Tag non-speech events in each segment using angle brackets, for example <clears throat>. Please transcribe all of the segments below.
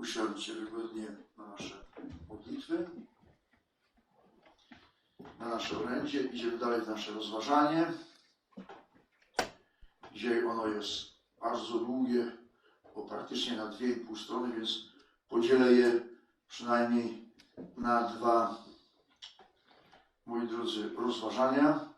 Usiądźcie wygodnie na nasze modlitwy, na nasze orędzie. Idziemy dalej w nasze rozważanie. Dzisiaj ono jest bardzo długie, bo praktycznie na dwie i pół strony, więc podzielę je przynajmniej na dwa, moi drodzy, rozważania.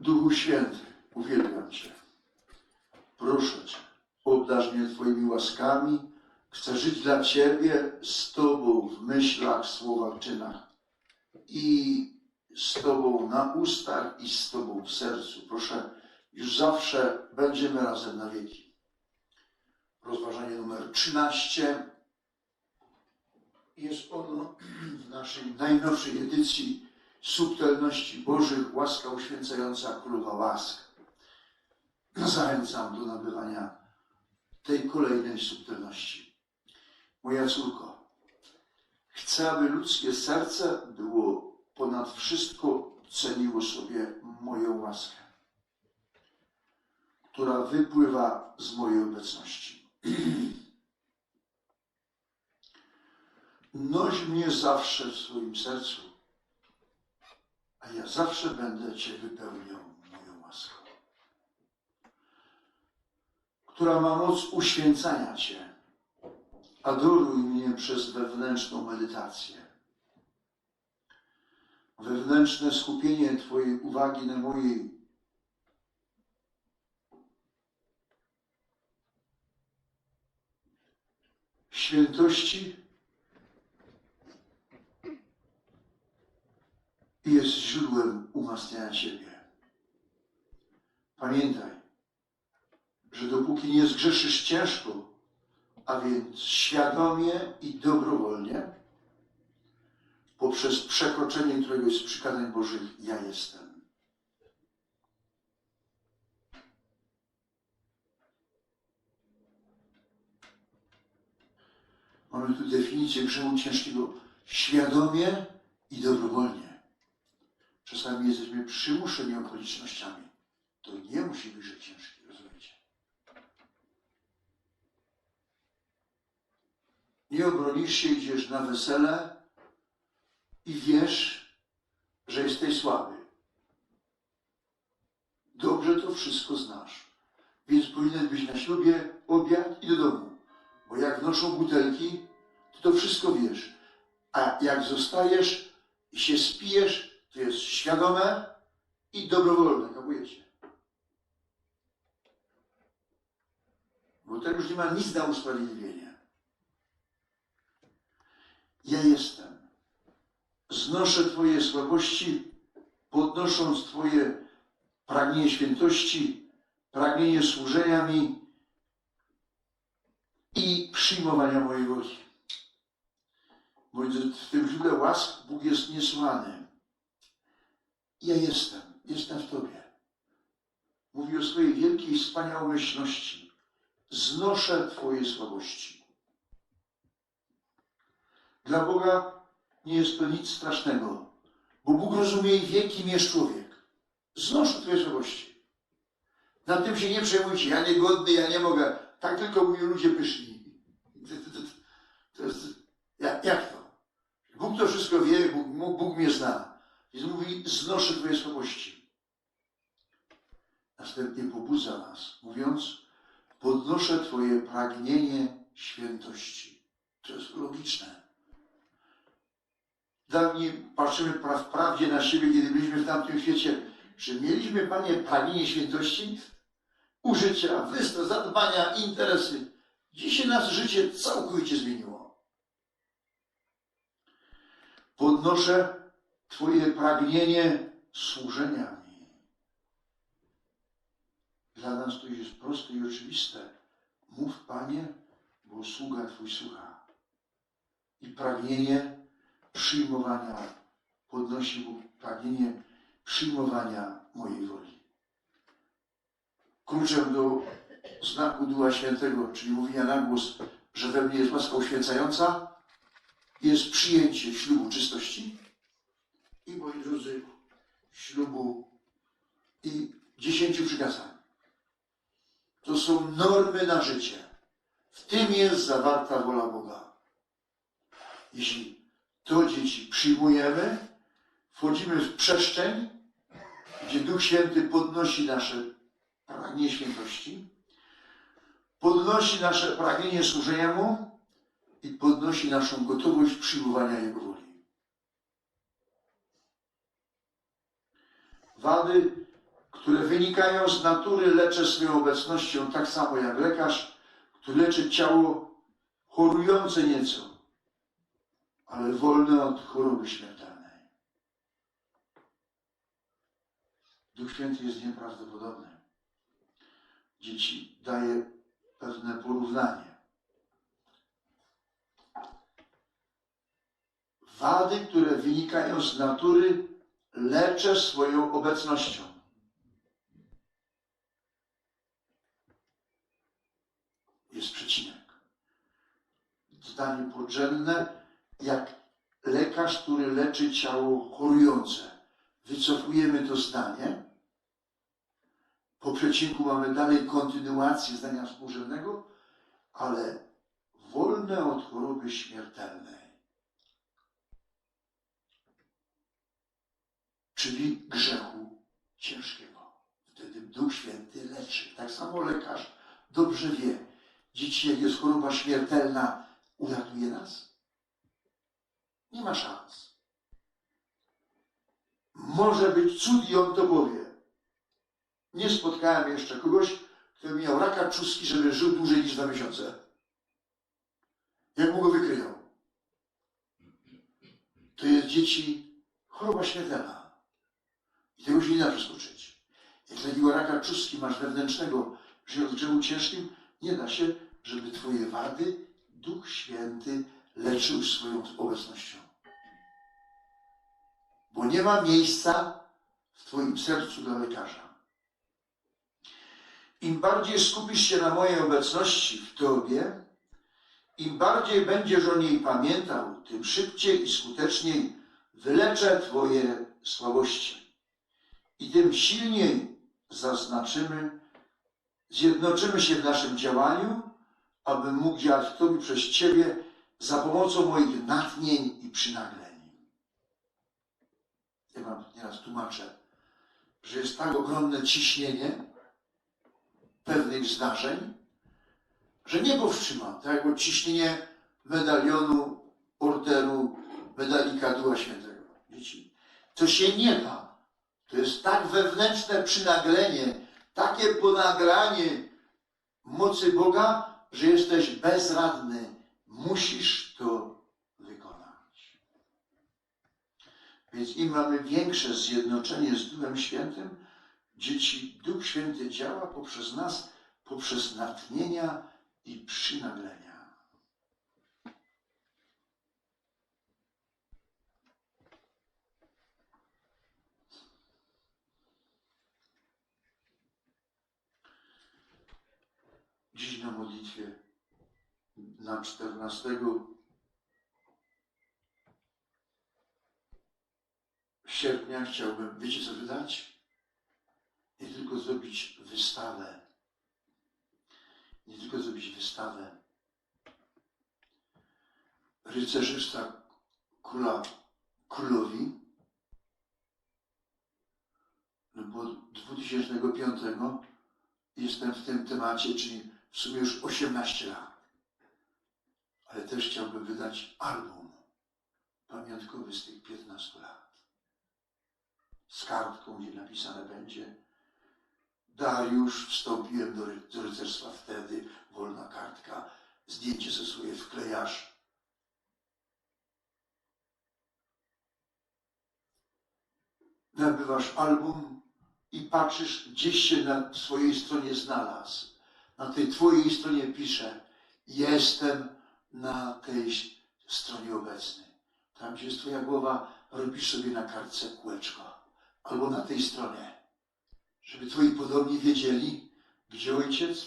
Duchu Święty, uwielbiam Cię. Proszę Cię, obdarz mnie Twoimi łaskami. Chcę żyć dla Ciebie z Tobą w myślach, słowach, czynach i z Tobą na ustach i z Tobą w sercu. Proszę, już zawsze będziemy razem na wieki. Rozważanie numer 13 jest ono w naszej najnowszej edycji subtelności Bożych, łaska uświęcająca Królowa Łask. Zachęcam do nabywania tej kolejnej subtelności. Moja córko, chcę, aby ludzkie serce było ponad wszystko ceniło sobie moją łaskę, która wypływa z mojej obecności. <clears throat> Noś mnie zawsze w swoim sercu, a ja zawsze będę Cię wypełniał moją łaską, która ma moc uświęcania Cię. Adoruj mnie przez wewnętrzną medytację. Wewnętrzne skupienie Twojej uwagi na mojej świętości jest źródłem umacniania Ciebie. Pamiętaj, że dopóki nie zgrzeszysz ciężko, a więc świadomie i dobrowolnie, poprzez przekroczenie któregoś z przykazań Bożych, ja jestem. Mamy tu definicję grzechu ciężkiego świadomie i dobrowolnie. Czasami jesteśmy przymuszeni okolicznościami. To nie musi być grzech ciężki, rozumiecie? Nie obronisz się, idziesz na wesele i wiesz, że jesteś słaby. Dobrze to wszystko znasz. Więc powinien być na ślubie, obiad i do domu. Bo jak wnoszą butelki, to to wszystko wiesz. A jak zostajesz i się spijesz, to jest świadome i dobrowolne, kapujecie? Bo to już nie ma nic na usprawiedliwienie. Ja jestem. Znoszę Twoje słabości, podnosząc Twoje pragnienie świętości, pragnienie służenia mi i przyjmowania mojej woli. Bo w tym źródle łask Bóg jest niesłany. Ja jestem, jestem w Tobie. Mówi o swojej wielkiej wspaniałomyślności. Znoszę Twoje słabości. Dla Boga nie jest to nic strasznego, bo Bóg rozumie wie, kim jest człowiek. Znoszę Twoje słabości. Na tym się nie przejmujcie. Ja niegodny, ja nie mogę. Tak tylko mówią ludzie pyszni. To jest, jak, jak to? Bóg to wszystko wie, Bóg, Bóg mnie zna. Więc mówi, znoszę Twoje słabości. Następnie pobudza nas, mówiąc, podnoszę Twoje pragnienie świętości. To jest logiczne. Dawniej patrzymy pra- wprawdzie na siebie, kiedy byliśmy w tamtym świecie. Czy mieliśmy, Panie, pragnienie świętości? Użycia, wystaw, zadbania, interesy. Dzisiaj nas życie całkowicie zmieniło. Podnoszę Twoje pragnienie służenia mi. Dla nas to jest proste i oczywiste. Mów, Panie, bo sługa Twój słucha. I pragnienie przyjmowania, podnosi Bóg pragnienie przyjmowania mojej woli. Kluczem do znaku Ducha Świętego, czyli mówienia na głos, że we mnie jest łaska uświęcająca, jest przyjęcie ślubu czystości. I moi drodzy, ślubu i dziesięciu przykazań. To są normy na życie. W tym jest zawarta wola Boga. Jeśli to dzieci przyjmujemy, wchodzimy w przestrzeń, gdzie Duch Święty podnosi nasze pragnienie świętości, podnosi nasze pragnienie służenia Mu i podnosi naszą gotowość przyjmowania Jego woli. Wady, które wynikają z natury, leczę swoją obecnością tak samo jak lekarz, który leczy ciało chorujące nieco, ale wolne od choroby śmiertelnej. Duch Święty jest nieprawdopodobny. Dzieci daje pewne porównanie. Wady, które wynikają z natury, leczę swoją obecnością. Jest przecinek. Zdanie podrzędne, jak lekarz, który leczy ciało chorujące. Wycofujemy to zdanie. Po przecinku mamy dalej kontynuację zdania współrzędnego, ale wolne od choroby śmiertelnej. czyli grzechu ciężkiego. Wtedy Duch Święty leczy. Tak samo lekarz dobrze wie, dzieci, jak jest choroba śmiertelna, uratuje nas? Nie ma szans. Może być cud i on to powie. Nie spotkałem jeszcze kogoś, kto miał raka czustki, żeby żył dłużej niż dwa miesiące. Jak mu go wykryją? To jest dzieci choroba śmiertelna. I tego się nie da przeskoczyć. Jak takiego raka czustki masz wewnętrznego, żyjąc w grzechu ciężkim, nie da się, żeby twoje wady Duch Święty leczył swoją obecnością. Bo nie ma miejsca w twoim sercu dla lekarza. Im bardziej skupisz się na mojej obecności w tobie, im bardziej będziesz o niej pamiętał, tym szybciej i skuteczniej wyleczę twoje słabości i tym silniej zaznaczymy, zjednoczymy się w naszym działaniu, abym mógł działać w Tobie przez Ciebie za pomocą moich natchnień i przynagleń. Ja Wam nieraz tłumaczę, że jest tak ogromne ciśnienie pewnych zdarzeń, że nie powstrzymam, tak jak ciśnienie medalionu, orderu, medalika Ducha Świętego. Dzieci, to się nie da. To jest tak wewnętrzne przynaglenie, takie ponagranie mocy Boga, że jesteś bezradny. Musisz to wykonać. Więc im mamy większe zjednoczenie z Duchem Świętym, dzieci, Duch Święty działa poprzez nas, poprzez natchnienia i przynaglenia. Dziś na modlitwie na 14 sierpnia chciałbym, wiecie co wydać? Nie tylko zrobić wystawę. Nie tylko zrobić wystawę rycerzysta króla królowi, no bo 2005 jestem w tym temacie, czyli w sumie już 18 lat. Ale też chciałbym wydać album pamiątkowy z tych 15 lat. Z kartką, gdzie napisane będzie Dariusz, wstąpiłem do, do rycerstwa wtedy, wolna kartka, zdjęcie ze swoje wklejasz. Nabywasz album i patrzysz, gdzieś się na swojej stronie znalazł na tej Twojej stronie pisze, jestem na tej stronie obecny. Tam, gdzie jest Twoja głowa, robisz sobie na kartce kółeczko. Albo na tej stronie. Żeby Twoi podobni wiedzieli, gdzie ojciec,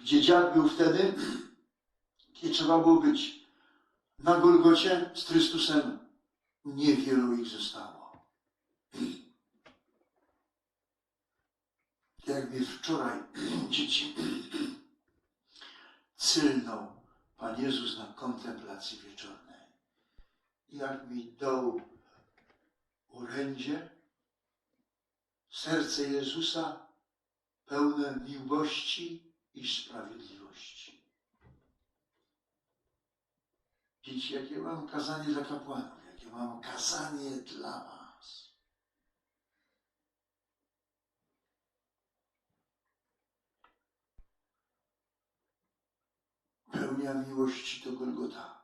gdzie dziad był wtedy, kiedy trzeba było być na Golgocie z Chrystusem. Niewielu ich zostało. Jak mnie wczoraj <clears throat> dzieci <clears throat> cylnął Pan Jezus na kontemplacji wieczornej. Jak mi dał orędzie, serce Jezusa pełne miłości i sprawiedliwości. Dzieci, jakie mam kazanie dla kapłanów, jakie mam kazanie dla was. Pełnia miłości to Golgota,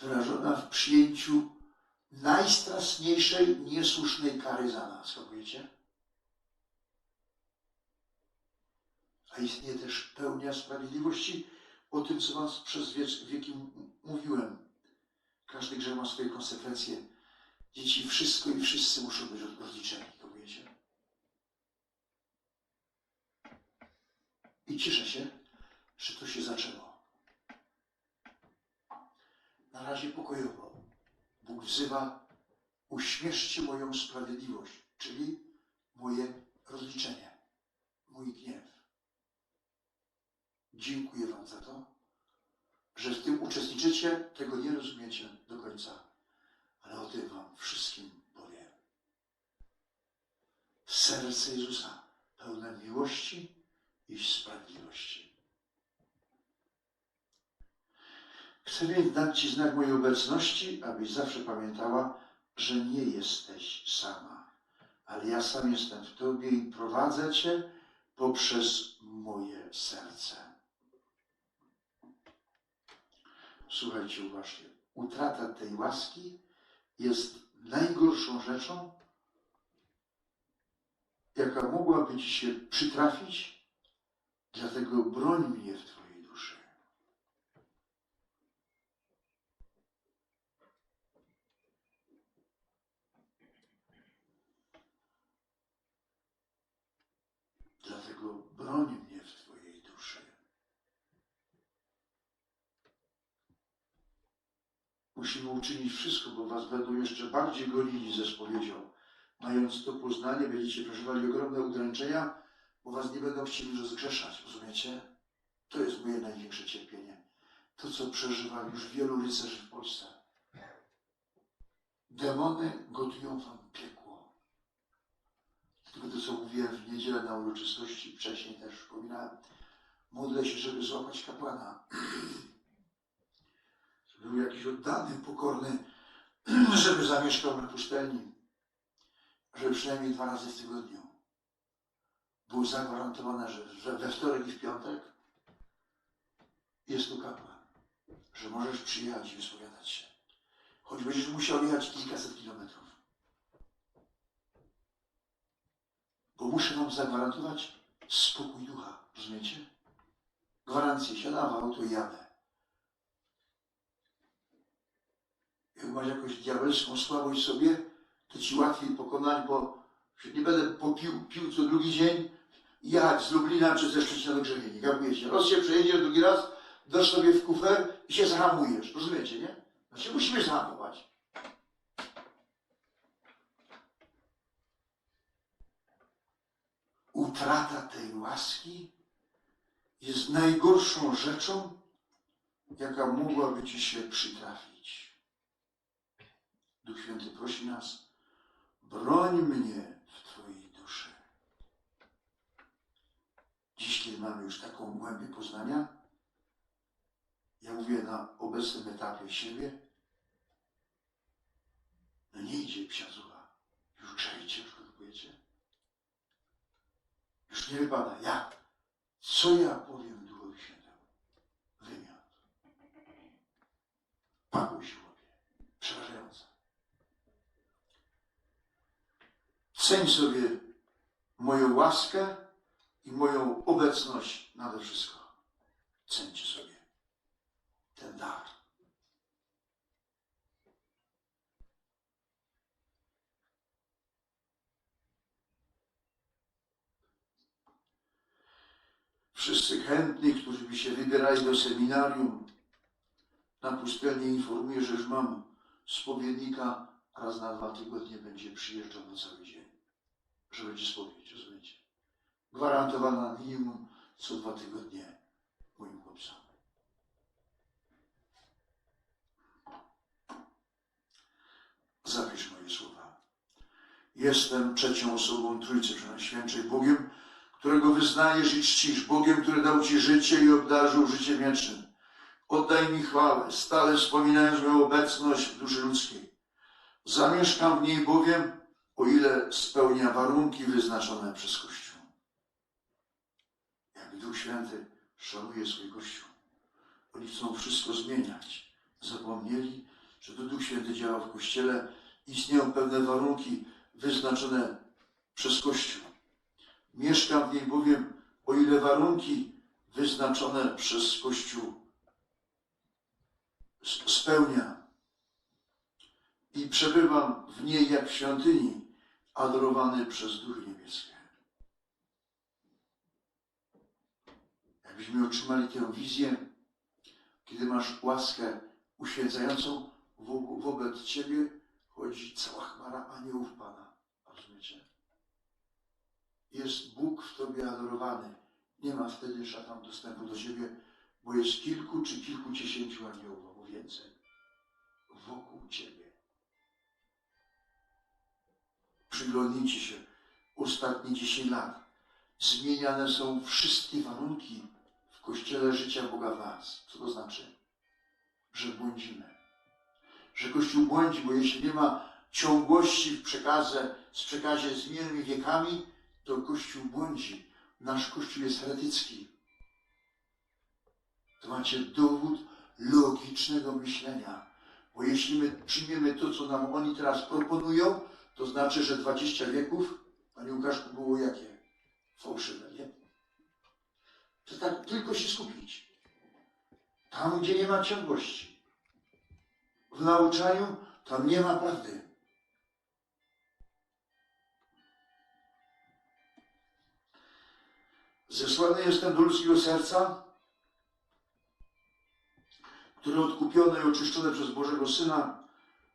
wyrażona w przyjęciu najstraszniejszej, niesłusznej kary za nas, rozumiecie? A istnieje też pełnia sprawiedliwości, o tym, co wam przez wieki mówiłem. Każdy grzech ma swoje konsekwencje. Dzieci, wszystko i wszyscy muszą być rozliczeni, rozumiecie? I cieszę się, to się zaczęło. Na razie pokojowo. Bóg wzywa, uśmieszcie moją sprawiedliwość, czyli moje rozliczenie, mój gniew. Dziękuję Wam za to, że w tym uczestniczycie, tego nie rozumiecie do końca, ale o tym Wam wszystkim powiem. Serce Jezusa pełne miłości i sprawiedliwości. Chcę więc dać Ci znak mojej obecności, abyś zawsze pamiętała, że nie jesteś sama, ale ja sam jestem w Tobie i prowadzę Cię poprzez moje serce. Słuchajcie uważnie. Utrata tej łaski jest najgorszą rzeczą, jaka mogłaby Ci się przytrafić, dlatego broń mnie w Twojej duszy. Dlatego broń mnie w Twojej duszy. Musimy uczynić wszystko, bo Was będą jeszcze bardziej gonili ze spowiedzią. Mając to poznanie, będziecie przeżywali ogromne udręczenia, bo Was nie będą chcieli rozgrzeszać, rozumiecie? To jest moje największe cierpienie. To, co przeżywa już wielu rycerzy w Polsce. Demony gotują Wam piekło. Tylko to, co mówiłem w niedzielę na uroczystości, wcześniej też wspominałem, modlę się, żeby złapać kapłana. <clears throat> Był jakiś oddany, pokorny, <clears throat> żeby zamieszkał na pustelni. Żeby przynajmniej dwa razy w tygodniu było zagwarantowane, że we wtorek i w piątek jest tu kapłan. Że możesz przyjechać i wyspowiadać się. Choć będziesz musiał jechać kilkaset kilometrów. Bo muszę wam zagwarantować spokój ducha. Rozumiecie? Gwarancję. Siadam w auto i jadę. Jak masz jakąś diabelską słabość sobie, to ci łatwiej pokonać, bo nie będę popił pił co drugi dzień i jechać z Lublina czy ze Szczecina do Grzebieni. Kapujecie? Raz się przejedziesz drugi raz, dasz sobie w kufer i się zahamujesz. Rozumiecie, nie? Znaczy musimy zahamować. Utrata tej łaski jest najgorszą rzeczą, jaka mogłaby ci się przytrafić. Duch Święty prosi nas, broń mnie w Twojej duszy. Dziś, kiedy mamy już taką głębię poznania, ja mówię na obecnym etapie siebie, no nie idzie psia zucha. Już grzejcie, już produkujecie. Już nie wypada. Jak? Co ja powiem Duchowi Świętemu? Wymiot. Pakuj się. Ceń sobie moją łaskę i moją obecność nade wszystko. Cencie sobie ten dar. Wszyscy chętni, którzy by się wybierali do seminarium na pustelnię, informuję, że już mam spowiednika, raz na dwa tygodnie będzie przyjeżdżał na cały dzień. Że będzie spowiedź, rozumiecie? Gwarantowana minimum co dwa tygodnie moim chłopcom. Zapisz moje słowa. Jestem trzecią osobą Trójcy Przenajświętszej, Bogiem, którego wyznajesz i czcisz, Bogiem, który dał Ci życie i obdarzył życiem wiecznym. Oddaj mi chwałę, stale wspominając moją obecność w duszy ludzkiej. Zamieszkam w niej bowiem, o ile spełnia warunki wyznaczone przez Kościół. Jak Duch Święty szanuje swój Kościół. Oni chcą wszystko zmieniać. Zapomnieli, że to Duch Święty działa w Kościele. Istnieją pewne warunki wyznaczone przez Kościół. Mieszkam w niej bowiem, o ile warunki wyznaczone przez Kościół spełnia. I przebywam w niej jak w świątyni, adorowany przez duchy niebieskie. Jakbyśmy otrzymali tę wizję, kiedy masz łaskę uświęcającą, wo- wobec Ciebie chodzi cała chmara aniołów Pana. Rozumiecie? Jest Bóg w Tobie adorowany. Nie ma wtedy szatan dostępu do Ciebie, bo jest kilku czy kilkudziesięciu aniołów albo więcej wokół Ciebie. Przyglądnijcie się, ostatnie 10 lat zmieniane są wszystkie warunki w Kościele życia Boga w nas. Co to znaczy? Że błądzimy. Że Kościół błądzi, bo jeśli nie ma ciągłości w przekazie, z przekazie z minionymi wiekami, to Kościół błądzi. Nasz Kościół jest heretycki. To macie dowód logicznego myślenia. Bo jeśli my przyjmiemy to, co nam oni teraz proponują, to znaczy, że 20 wieków, Panie Łukaszku, było jakie? Fałszywe, nie? To tak tylko się skupić. Tam, gdzie nie ma ciągłości. W nauczaniu tam nie ma prawdy. Zesłany jestem do ludzkiego serca, które odkupione i oczyszczone przez Bożego Syna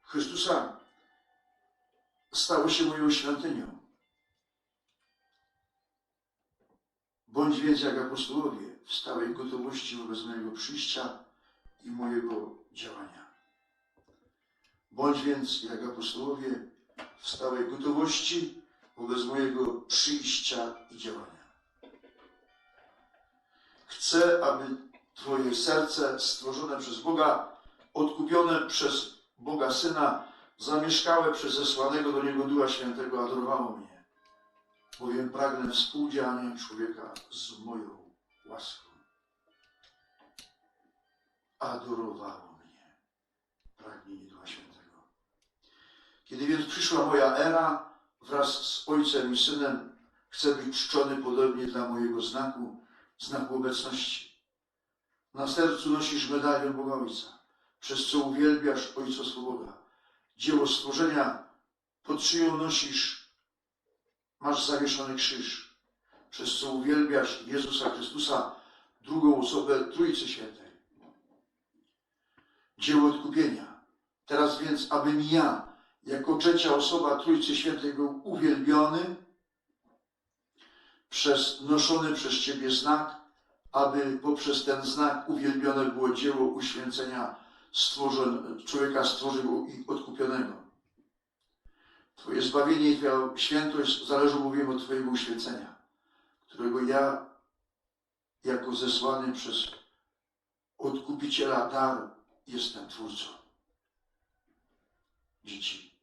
Chrystusa stało się moją świątynią. Bądź więc jak apostołowie w stałej gotowości wobec mojego przyjścia i mojego działania. Bądź więc jak apostołowie w stałej gotowości wobec mojego przyjścia i działania. Chcę, aby Twoje serce stworzone przez Boga, odkupione przez Boga Syna, zamieszkałe przez zesłanego do Niego Ducha Świętego, adorowało mnie. Bowiem pragnę współdziałania człowieka z moją łaską. Adorowało mnie pragnienie Ducha Świętego. Kiedy więc przyszła moja era, wraz z Ojcem i Synem, chcę być czczony podobnie dla mojego znaku, znaku obecności. Na sercu nosisz medalion Boga Ojca, przez co uwielbiasz Ojcostwo Boga. Dzieło stworzenia pod szyją nosisz, masz zawieszony krzyż, przez co uwielbiasz Jezusa Chrystusa, drugą osobę Trójcy Świętej. Dzieło odkupienia. Teraz więc, abym ja, jako trzecia osoba Trójcy Świętej był uwielbiony przez noszony przez Ciebie znak, aby poprzez ten znak uwielbione było dzieło uświęcenia stworzon, człowieka stworzył i odkupionego. Twoje zbawienie i Twoja świętość zależą bowiem od Twojego uświęcenia, którego ja, jako zesłany przez odkupiciela dar, jestem Twórcą. Dzieci,